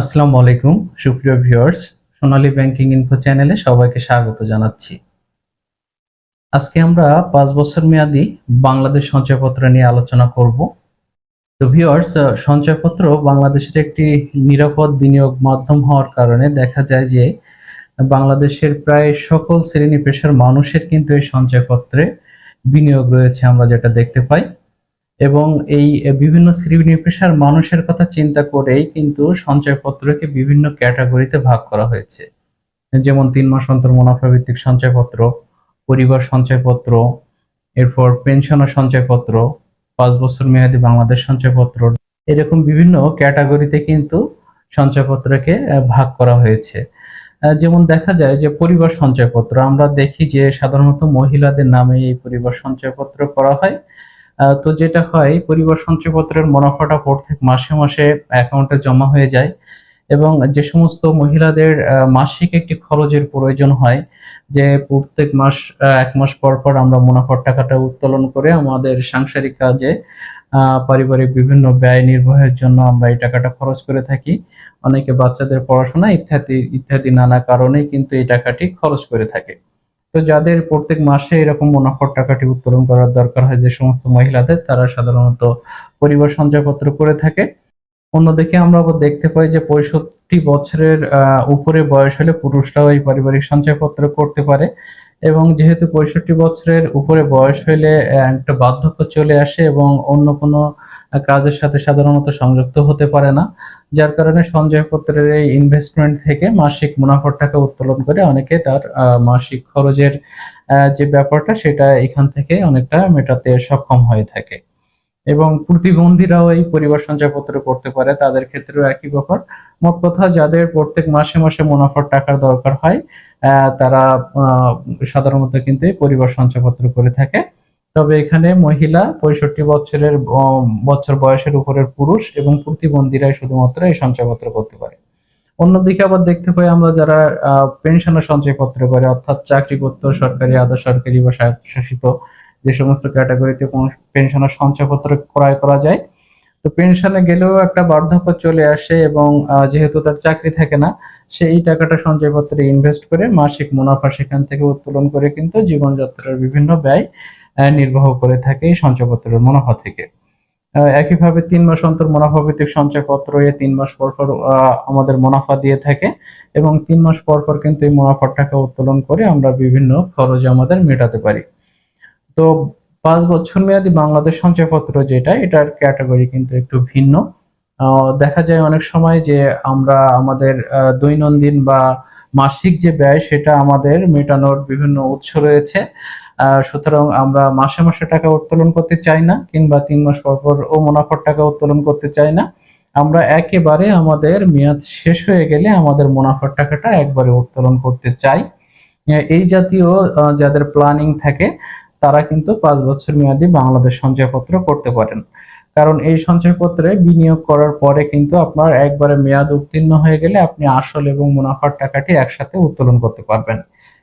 আসসালামু আলাইকুম, সুপ্রিয় ভিউয়ার্স। সোনালী ব্যাংকিং ইনফো চ্যানেলে সবাইকে স্বাগত জানাচ্ছি। আজকে আমরা পাঁচ বছর মেয়াদি বাংলাদেশ সঞ্চয়পত্র নিয়ে আলোচনা করব। তো ভিউয়ার্স সঞ্চয়পত্র বাংলাদেশের একটি নিরাপদ বিনিয়োগ মাধ্যম হওয়ার কারণে দেখা যায় যে বাংলাদেশের প্রায় সকল শ্রেণি পেশার মানুষের কিন্তু এই সঞ্চয়পত্রে বিনিয়োগ রয়েছে, আমরা যেটা দেখতে পাই। এবং এই বিভিন্ন শ্রেণি পেশার মানুষের কথা চিন্তা করেই কিন্তু সঞ্চয়পত্রকে বিভিন্ন ক্যাটাগরিতে ভাগ করা হয়েছে। যেমন তিন মাস অন্তর মুনাফা ভিত্তিক সঞ্চয়পত্র, পরিবার সঞ্চয়পত্র, এরপর পেনশনার সঞ্চয়পত্র, পাঁচ বছর মেয়াদী বাংলাদেশ সঞ্চয়পত্র, এরকম বিভিন্ন ক্যাটাগরিতে কিন্তু সঞ্চয়পত্রকে ভাগ করা হয়েছে। যেমন দেখা যায় যে পরিবার সঞ্চয়পত্র, আমরা দেখি যে সাধারণত মহিলাদের নামে এই পরিবার সঞ্চয়পত্র করা হয়। তো যেটা হয় পরিবার সঞ্চয়পত্রের মুনাফাটা প্রত্যেক মাসে মাসে অ্যাকাউন্টে জমা হয়ে যায় এবং যে সমস্ত মহিলাদের মাসিক একটি খরচের প্রয়োজন হয় যে প্রত্যেক মাস এক মাস পর পর আমরা মুনাফার টাকাটা উত্তোলন করে আমাদের সাংসারিক কাজে পারিবারিক বিভিন্ন ব্যয় নির্বাহের জন্য আমরা এই টাকাটা খরচ করে থাকি। অনেকে বাচ্চাদের পড়াশোনা ইত্যাদি ইত্যাদি নানা কারণে কিন্তু এই টাকাটি খরচ করে থাকে। তো যাদের প্রত্যেক মাসে এরকম মুনাফার টাকাটি উত্তোলন করার দরকার হয় যে সমস্ত মহিলাদের, তারা সাধারণত পরিবার সঞ্চয়পত্র করে থাকে। অন্যদিকে আমরা আবার দেখতে পাই যে পঁয়ষট্টি বছরের উপরে বয়স হলে পুরুষরাও এই পারিবারিক সঞ্চয়পত্র করতে পারে এবং যেহেতু পঁয়ষট্টি বছরের উপরে বয়স হলে একটা বার্ধক্য চলে আসে এবং অন্য কোনো কাজের সাথে সাধারণত সংযুক্ত হতে পারে না, যার কারণে সঞ্চয়পত্রের এই ইনভেস্টমেন্ট থেকে মাসিক মুনাফার টাকা উত্তোলন করে অনেকে তার মাসিক খরচের যে ব্যাপারটা সেটা এখান থেকে অনেকটা মেটাতে সক্ষম হয়ে থাকে। এবং প্রতিবন্ধীরাও এই পরিবার সঞ্চয়পত্র করতে পারে, তাদের ক্ষেত্রেও একই ব্যাপার। মোট কথা, যাদের প্রত্যেক মাসে মাসে মুনাফার টাকার দরকার হয় তারা সাধারণত কিন্তু এই পরিবার সঞ্চয়পত্র করে থাকে। তবে এখানে মহিলা পঁয়ষট্টি বছরের বছর বয়সের উপরের পুরুষ এবং প্রতিবন্ধীরাই শুধুমাত্র এই সঞ্চয়পত্র করতে পারে। অন্যদিকে আবার দেখতে পাই আমরা যারা পেনশনের সঞ্চয়পত্র করে, অর্থাৎ চাকরি করত, সরকারি, আধা সরকারি বা স্বায়ত্তশাসিত যে সমস্ত ক্যাটাগরিতে পেনশনের সঞ্চয়পত্র ক্রয় করা যায়, তো পেনশনে গেলেও একটা বার্ধক্য চলে আসে এবং যেহেতু তার চাকরি থাকে না, সে এই টাকাটা সঞ্চয়পত্রে ইনভেস্ট করে মাসিক মুনাফা সেখান থেকে উত্তোলন করে কিন্তু জীবনযাত্রার বিভিন্ন ব্যয় নির্বাহ করে থাকে সঞ্চয়পত্রের মুনাফা থেকে। একইভাবে তিন মাস অন্তর মুনাফা ভিত্তিক সঞ্চয়পত্র এ তিন মাস পর পর আমাদের মুনাফা দিয়ে থাকে এবং তিন মাস পর পর কিন্তু এই মুনাফার টাকা উত্তোলন করে আমরা বিভিন্ন খরচ আমাদের মেটাতে পারি। তো পাঁচ বছর মেয়াদী বাংলাদেশ সঞ্চয়পত্র যেটা, এটার ক্যাটাগরি কিন্তু একটু ভিন্ন। দেখা যায় অনেক সময় যে আমরা আমাদের দৈনন্দিন বা মাসিক যে ব্যয়, সেটা আমাদের মেটানোর বিভিন্ন উৎস রয়েছে। সুতরাং আমরা মাসে মাসে টাকা উত্তোলন করতে চাই না, কিংবা তিন মাস পর পর ও মুনাফার টাকা উত্তোলন করতে চাই না। আমরা একেবারে আমাদের মেয়াদ শেষ হয়ে গেলে আমাদের মুনাফার টাকাটা একবারে উত্তোলন করতে চাই। এই জাতীয় যাদের প্ল্যানিং থাকে, তারা কিন্তু পাঁচ বছর মেয়াদী বাংলাদেশ সঞ্চয়পত্র করতে পারেন। কারণ এই সঞ্চয়পত্রে বিনিয়োগ করার পরে কিন্তু আপনার একবারে মেয়াদ উত্তীর্ণ হয়ে গেলে আপনি আসল এবং মুনাফার টাকাটি একসাথে উত্তোলন করতে পারবেন।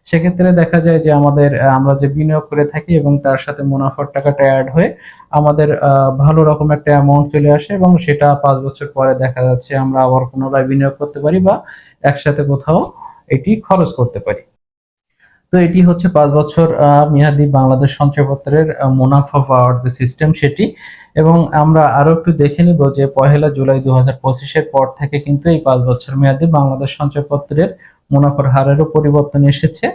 সেক্ষেত্রে দেখা যায় যে আমাদের আমরা যে বিনিয়োগ করে থাকি এবং তার সাথে মুনাফার টাকাটা অ্যাড হয়ে আমাদের ভালো রকম একটা অ্যামাউন্ট চলে আসে এবং সেটা পাঁচ বছর পরে দেখা যাচ্ছে আমরা আবার পুনরায় বিনিয়োগ করতে পারি বা একসাথে কোথাও এটি খরচ করতে পারি। তো এটি হচ্ছে পাঁচ বছর মেয়াদি বাংলাদেশ সঞ্চয়পত্রের মুনাফা পাওয়ার যে সিস্টেম সেটি। এবং আমরা আরও একটু দেখে নিব যে পহেলা জুলাই দু হাজার পর থেকে কিন্তু এই পাঁচ বছর মেয়াদি বাংলাদেশ সঞ্চয়পত্রের মুনাফার হারেরও পরিবর্তন এসেছে।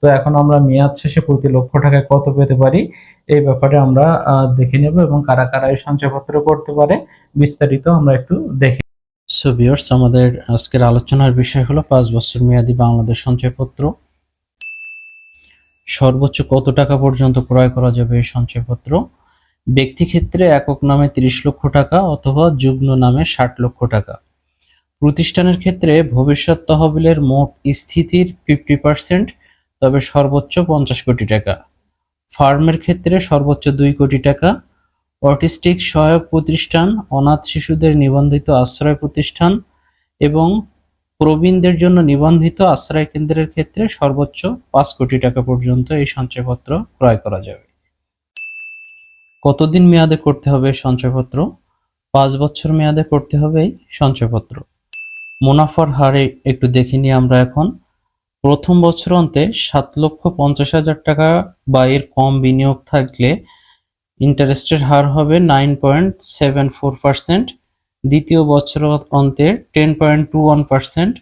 তো এখন আমরা মেয়াদ শেষে প্রতি লক্ষ টাকায় কত পেতে পারি, এই ব্যাপারে আমরা দেখে নেব এবং কারা কারা এই সঞ্চয়পত্র করতে পারে বিস্তারিত আমরা একটু দেখে সো ভিউয়ার্স আমাদের আজকের আলোচনার বিষয় হলো পাঁচ বছর মেয়াদি বাংলাদেশ সঞ্চয়পত্র। সর্বোচ্চ কত টাকা পর্যন্ত ক্রয় করা যাবে এই সঞ্চয়পত্র? ব্যক্তি ক্ষেত্রে একক নামে তিরিশ লক্ষ টাকা অথবা যুগ্ম নামে ষাট লক্ষ টাকা। প্রতিষ্ঠানের ক্ষেত্রে ভবিষ্যৎ তহবিলের মোট স্থিতির ফিফটি পার্সেন্ট তবে সর্বোচ্চ পঞ্চাশ কোটি টাকা। ফার্মের ক্ষেত্রে সর্বোচ্চ দুই কোটি টাকা। অটিস্টিক সহায়ক প্রতিষ্ঠান, অনাথ শিশুদের নিবন্ধিত আশ্রয় প্রতিষ্ঠান এবং প্রবীণদের জন্য নিবন্ধিত আশ্রয় কেন্দ্রের ক্ষেত্রে সর্বোচ্চ পাঁচ কোটি টাকা পর্যন্ত এই সঞ্চয়পত্র ক্রয় করা যাবে। কতদিন মেয়াদে করতে হবে সঞ্চয়পত্র? পাঁচ বছর মেয়াদে করতে হবে সঞ্চয়পত্র। মুনাফার হারে একটু দেখে নিই আমরা এখন। প্রথম বছর অন্তে সাত লক্ষ পঞ্চাশ হাজার টাকা বা এর কম বিনিয়োগ থাকলে ইন্টারেস্টের হার হবে nine point seven four percent. দ্বিতীয় বছর অন্তে ten point two one percent.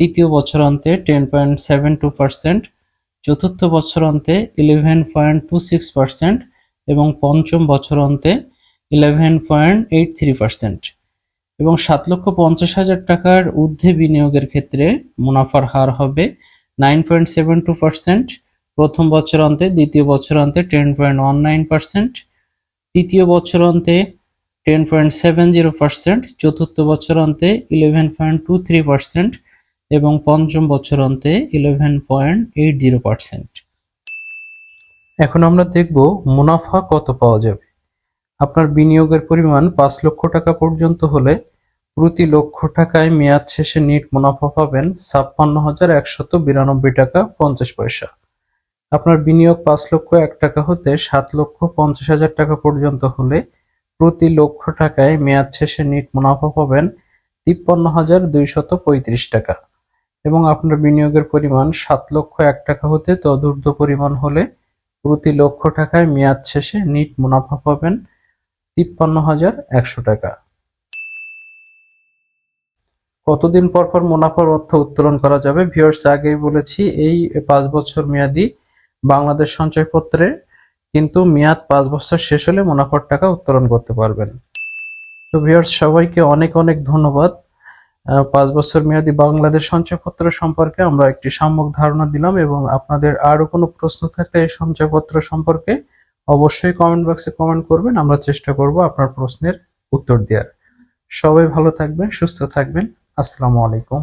তৃতীয় বছর অন্তে ten point seven two percent. চতুর্থ বছর অন্তে eleven point two six percent এবং পঞ্চম বছর অন্তে eleven point eight three percent. এবং সাত লক্ষ পঞ্চাশ হাজার টাকার ঊর্ধ্বে বিনিয়োগের ক্ষেত্রে মুনাফার হার হবে nine point seven two percent. প্রথম বছর অন্তে, দ্বিতীয় বছর অন্তে ten point one nine percent. তৃতীয় বছর অন্তে ten point seven zero percent. চতুর্থ বছর অন্তে eleven point two three percent এবং পঞ্চম বছর অন্তে eleven point eight zero percent. এখন আমরা দেখব মুনাফা কত পাওয়া যাবে। আপনার বিনিয়োগের পরিমাণ পাঁচ লক্ষ টাকা পর্যন্ত হলে প্রতি লক্ষ টাকায় মেয়াদ শেষে নিট মুনাফা পাবেন ছাপ্পান্ন হাজার একশত বিরানব্বই টাকা পঞ্চাশ পয়সা। আপনার বিনিয়োগ পাঁচ লক্ষ এক টাকা হতে সাত লক্ষ পঞ্চাশ হাজার টাকা পর্যন্ত হলে প্রতি লক্ষ টাকায় মেয়াদ শেষে নিট মুনাফা পাবেন তিপ্পান্ন হাজার দুইশত পঁয়ত্রিশ টাকা। এবং আপনার বিনিয়োগের পরিমাণ সাত লক্ষ এক টাকা হতে তদূর্ধ্ব পরিমাণ হলে প্রতি লক্ষ টাকায় মেয়াদ শেষে নিট মুনাফা পাবেন তিপ্পান্ন হাজার একশো টাকা। কতদিন পর পর মুনাফার অর্থ উত্তোলন করা যাবে? ভিউয়ার্স আগেই বলেছি, এই পাঁচ বছর মেয়াদি বাংলাদেশ সঞ্চয়পত্রে কিন্তু মেয়াদ পাঁচ বছর শেষ হলে মুনাফার টাকা উত্তোলন করতে পারবেন। তো ভিউয়ার্স সবাইকে অনেক অনেক ধন্যবাদ। পাঁচ বছর মেয়াদি বাংলাদেশ সঞ্চয়পত্র সম্পর্কে আমরা একটি সম্যক ধারণা দিলাম এবং আপনাদের আরও কোনো প্রশ্ন থাকলে এই সঞ্চয়পত্র সম্পর্কে অবশ্যই কমেন্ট বক্সে কমেন্ট করবেন, আমরা চেষ্টা করব আপনার প্রশ্নের উত্তর দেওয়ার। সবাই ভালো থাকবেন, সুস্থ থাকবেন। আসসালামু আলাইকুম।